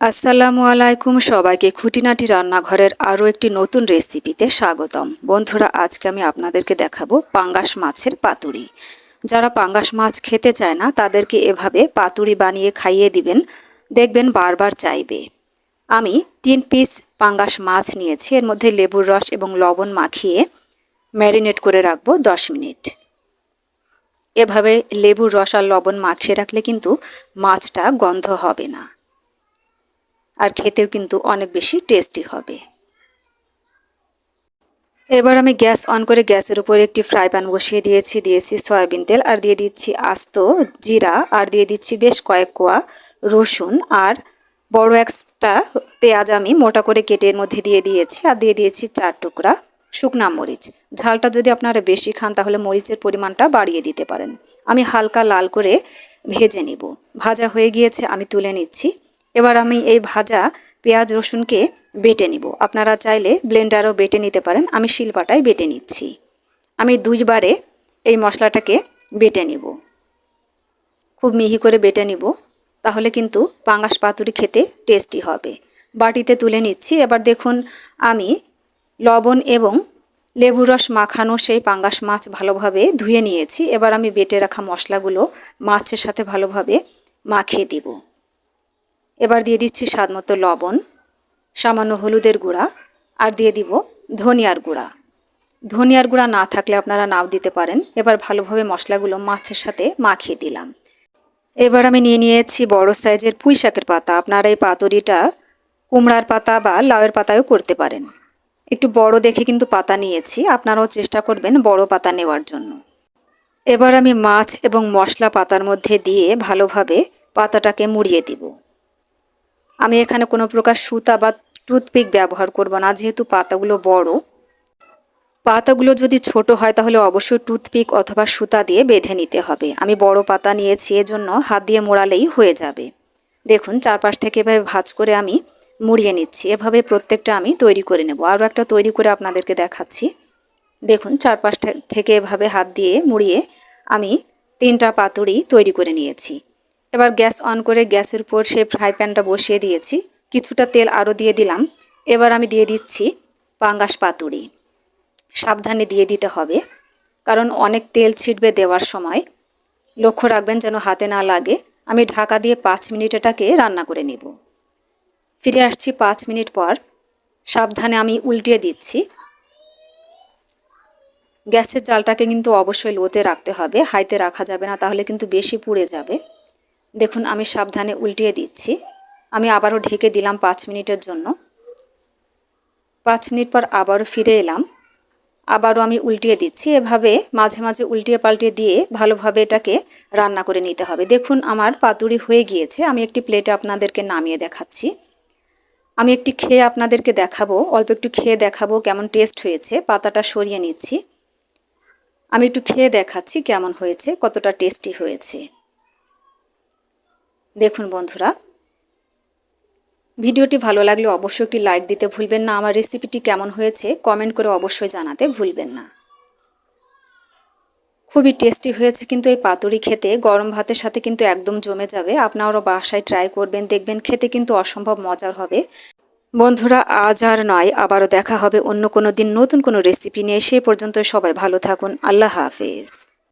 আসসালামু আলাইকুম সবাইকে খুঁটিনাটি রান্নাঘরের আরও একটি নতুন রেসিপিতে স্বাগতম। বন্ধুরা, আজকে আমি আপনাদেরকে দেখাবো পাঙ্গাস মাছের পাতুরি। যারা পাঙ্গাস মাছ খেতে চায় না, তাদেরকে এভাবে পাতুরি বানিয়ে খাইয়ে দিবেন। দেখবেন বারবার চাইবে। আমি তিন পিস পাঙ্গাস মাছ নিয়েছি। এর মধ্যে লেবুর রস এবং লবণ মাখিয়ে ম্যারিনেট করে রাখব দশ মিনিট। এভাবে লেবুর রস আর লবণ মাখিয়ে রাখলে কিন্তু মাছটা গন্ধ হবে না। আর খেতেও কিন্তু অনেক বেশি টেস্টি হবে। এবার আমি গ্যাস অন করে গ্যাসের উপর একটি ফ্রাই প্যান বসিয়ে দিয়েছি দিয়েছি সয়াবিন তেল আর দিয়ে দিচ্ছি আস্ত জিরা আর দিয়ে দিচ্ছি বেশ কয়েক কোয়া রসুন আর বড় একটা পেঁয়াজ আমি মোটা করে কেটে এর মধ্যে দিয়ে দিয়েছি আর দিয়ে দিয়েছি চার টুকরা শুকনা মরিচ। ঝালটা যদি আপনারা বেশি খান তাহলে মরিচের পরিমাণটা বাড়িয়ে দিতে পারেন। আমি হালকা লাল করে ভেজে নিব। ভাজা হয়ে গিয়েছে, আমি তুলে নিচ্ছি। এবার আমি এই ভাজা পেঁয়াজ রসুনকে বেটে নিব। আপনারা চাইলে ব্লেন্ডারও বেটে নিতে পারেন। আমি শিলপাটায় বেটে নিচ্ছি। আমি দুইবারে এই মশলাটাকে বেটে নিব। খুব মিহি করে বেটে নিব। তাহলে কিন্তু পাঙ্গাস পাতুরি খেতে টেস্টি হবে। বাটিতে তুলে নিচ্ছি। এবার দেখুন, আমি লবণ এবং লেবু রস মাখানো সেই পাঙ্গাস মাছ ভালোভাবে ধুয়ে নিয়েছি। এবার আমি বেটে রাখা মশলাগুলো মাছের সাথে ভালোভাবে মাখিয়ে দিব। এবার দিয়ে দিচ্ছি স্বাদ মতো লবণ, সামান্য হলুদের গুঁড়া, আর দিয়ে দিব ধনিয়ার গুঁড়া। ধনিয়ার গুঁড়া না থাকলে আপনারা নাও দিতে পারেন। এবার ভালোভাবে মশলাগুলো মাছের সাথে মাখিয়ে দিলাম। এবার আমি নিয়ে নিয়েছি বড় সাইজের পুঁই শাকের পাতা। আপনারা এই পাতুরিটা কুমড়ার পাতা বা লাউয়ের পাতায়ও করতে পারেন। একটু বড় দেখে কিন্তু পাতা নিয়েছি। আপনারাও চেষ্টা করবেন বড় পাতা নেওয়ার জন্য। এবার আমি মাছ এবং মশলা পাতার মধ্যে দিয়ে ভালোভাবে পাতাটাকে মুড়িয়ে দিব। আমি এখানে কোনো প্রকার সুতা বা টুথপিক ব্যবহার করব না, যেহেতু পাতাগুলো বড়। পাতাগুলো যদি ছোট হয়, তাহলে অবশ্যই টুথপিক অথবা সুতা দিয়ে বেঁধে নিতে হবে। আমি বড় পাতা নিয়েছি, এজন্য হাত দিয়ে মোড়ালেই হয়ে যাবে। দেখুন, চারপাশ থেকে এভাবে ভাজ করে আমি মুড়িয়ে নিচ্ছি। এভাবে প্রত্যেকটা আমি তৈরি করে নেব। আরও একটা তৈরি করে আপনাদেরকে দেখাচ্ছি। দেখুন, চারপাশ থেকে এভাবে হাত দিয়ে মুড়িয়ে আমি তিনটা পাতুড়ি তৈরি করে নিয়েছি। এবার গ্যাস অন করে গ্যাসের উপর সে ফ্রাই প্যানটা বসিয়ে দিয়েছি। কিছুটা তেল আরও দিয়ে দিলাম। এবার আমি দিয়ে দিচ্ছি পাঙ্গাস পাতুরি। সাবধানে দিয়ে দিতে হবে, কারণ অনেক তেল ছিটবে দেওয়ার সময়। লক্ষ্য রাখবেন যেন হাতে না লাগে। আমি ঢাকা দিয়ে পাঁচ মিনিট এটাকে রান্না করে নেব। ফিরে আসছি পাঁচ মিনিট পর। সাবধানে আমি উল্টিয়ে দিচ্ছি। গ্যাসের জালটাকে কিন্তু অবশ্যই লোতে রাখতে হবে। হাইতে রাখা যাবে না, তাহলে কিন্তু বেশি পুড়ে যাবে। দেখুন, আমি সাবধানে উল্টিয়ে দিচ্ছি। আমি আবারও ঢেকে দিলাম পাঁচ মিনিটের জন্য। পাঁচ মিনিট পর আবারও ফিরে এলাম। আবারও আমি উল্টিয়ে দিচ্ছি। এভাবে মাঝে মাঝে উল্টিয়ে পাল্টিয়ে দিয়ে ভালোভাবে এটাকে রান্না করে নিতে হবে। দেখুন, আমার পাতুরি হয়ে গিয়েছে। আমি একটি প্লেটে আপনাদেরকে নামিয়ে দেখাচ্ছি। আমি একটি খেয়ে আপনাদেরকে দেখাবো। অল্প একটু খেয়ে দেখাবো কেমন টেস্ট হয়েছে। পাতাটা সরিয়ে নিচ্ছি। আমি একটু খেয়ে দেখাচ্ছি কেমন হয়েছে, কতটা টেস্টি হয়েছে। দেখুন বন্ধুরা, ভিডিওটি ভালো লাগলে অবশ্যই একটি লাইক দিতে ভুলবেন না। আমার রেসিপিটি কেমন হয়েছে কমেন্ট করে অবশ্যই জানাতে ভুলবেন না। খুবই টেস্টি হয়েছে কিন্তু এই পাতুরি খেতে। গরম ভাতের সাথে কিন্তু একদম জমে যাবে। আপনারাও বাসায় ট্রাই করবেন, দেখবেন খেতে কিন্তু অসম্ভব মজার হবে। বন্ধুরা, আজ আর নয়, আবারও দেখা হবে অন্য কোনো দিন নতুন কোনো রেসিপি নিয়ে। সে পর্যন্ত সবাই ভালো থাকুন। আল্লাহ হাফেজ।